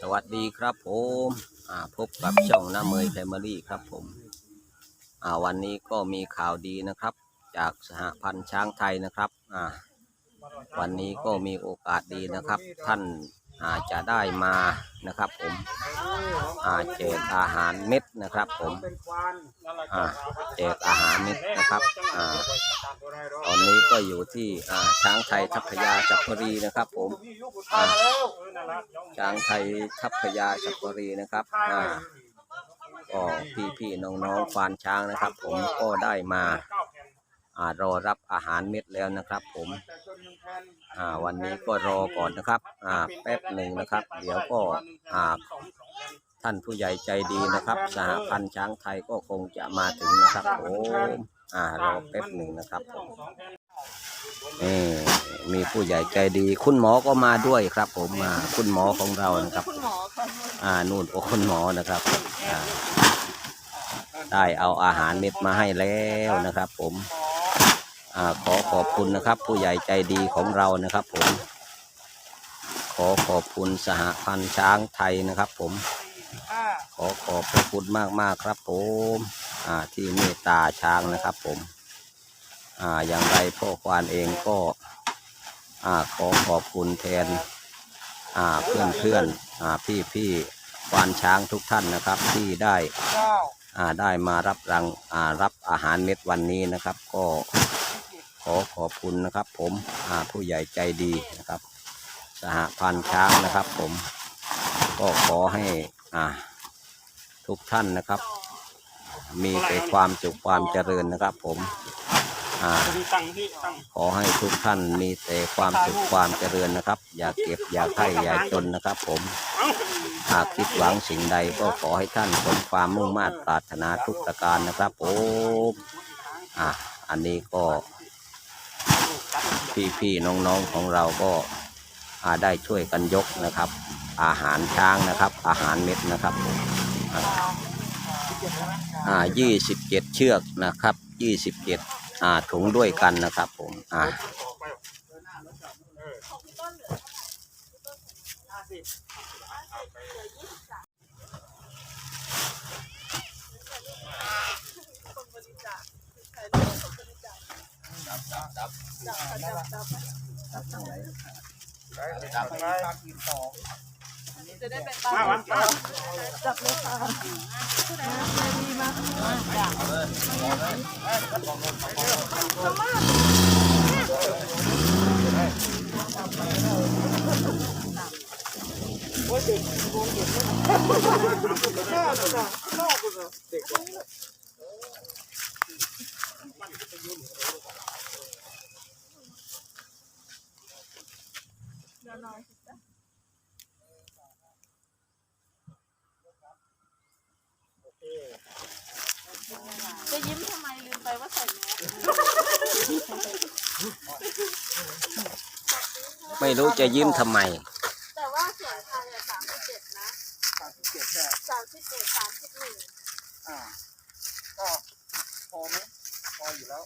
สวัสดีครับผมพบกับช่องน้าเมยแฟมิลี่ครับผมวันนี้ก็มีข่าวดีนะครับ จากสหพันธ์ช้างไทยนะครับวันนี้ก็มีโอกาสดีนะครับ ท่าน อาจจะได้มานะครับผมอาแจกอาหารเม็ดนะครับผมอาแจกอาหารเม็ดนะครับอาตอนนี้ก็อยู่ที่อาช้างไทยทัพพยาจักรีนะครับผมอาช้างไทยทัพพยาชักรีนะครับอาก็พี่พี่น้องๆควานช้างนะครับ ผมก็ได้มาอารอรับอาหารเม็ดแล้วนะครับ ผม อ่าวันนี้ก็รอก่อนนะครับ อ่าแป๊บหนึ่งนะครับ เดี๋ยวก็อ่าท่านผู้ใหญ่ใจดีนะครับ สหพันธ์ช้างไทยก็คงจะมาถึงนะครับผมอ่ารอแป๊บหนึ่งนะครับผมนี่มีผู้ใหญ่ใจดี คุณหมอก็มาด้วยครับ ผมมาคุณหมอของเรานะครับ อ่านู่นโอ้คุณหมอนะครับอ่าได้เอาอาหารเม็ดมาให้แล้วนะครับ ผมอ่ ขอขอบคุณนะครับ ผู้ใหญ่ใจดีของเรานะครับผม ขอขอบคุณสหพันธ์ช้างไทยนะครับผม ขอขอบพระคุณมากมากๆครับผมที่เมตตาช้างนะครับผมออย่างไรพ่อควานเองก็ขอขอบคุณแทนเพื่อนเพื่อนๆพี่พี่ๆควานช้างทุกท่านนะครับที่ได้ได้มารับรังรับอาหารเม็ดวันนี้นะครับ ก็ ขอขอบคุณนะครับ ผมอาผู้ใหญ่ใจดีนะครับ สหพันธ์ช้างนะครับ ผมก็ขอให้อ่าทุกท่านนะครับ มีแต่ความสุขความเจริญนะครับ ผมอ่าขอให้ทุกท่านมีแต่ความสุขความเจริญนะครับ อย่าเก็บอย่าไข้อย่าจนนะครับ ผมหากคิดหวังสิ่งใดก็ขอให้ท่านสมความมุ่งมา่ปรารถนาทุกประการนะครับผมอะอันนี้ก็ พี่ๆน้องๆของเราก็ได้ช่วยกันยกนะครับ อาหารช้างนะครับ อาหารเม็ดนะครับอ่ายี่สิบเจ็ดเชือกนะครับยี่สิบเจ็ดอ่าถุงด้วยกันนะครับผมอ่า คนบริจาคใครรู้คนบริจาคจับจับจับจับจะได้เป็นบ้านจับเลยค่ะดีมากเดี๋ยวหน่อยจ้ะ จะยิ้มทำไมลืมไปว่าใส่แมสไม่รู้จะยิ้มทำไม แต่ว่าเสียงไทยอะสามสิบเจ็ดนะสามสิบเจ็ดสามสิบเอ็ดสามสิบหนึ่งอ่าก็พอไหม พออยู่แล้ว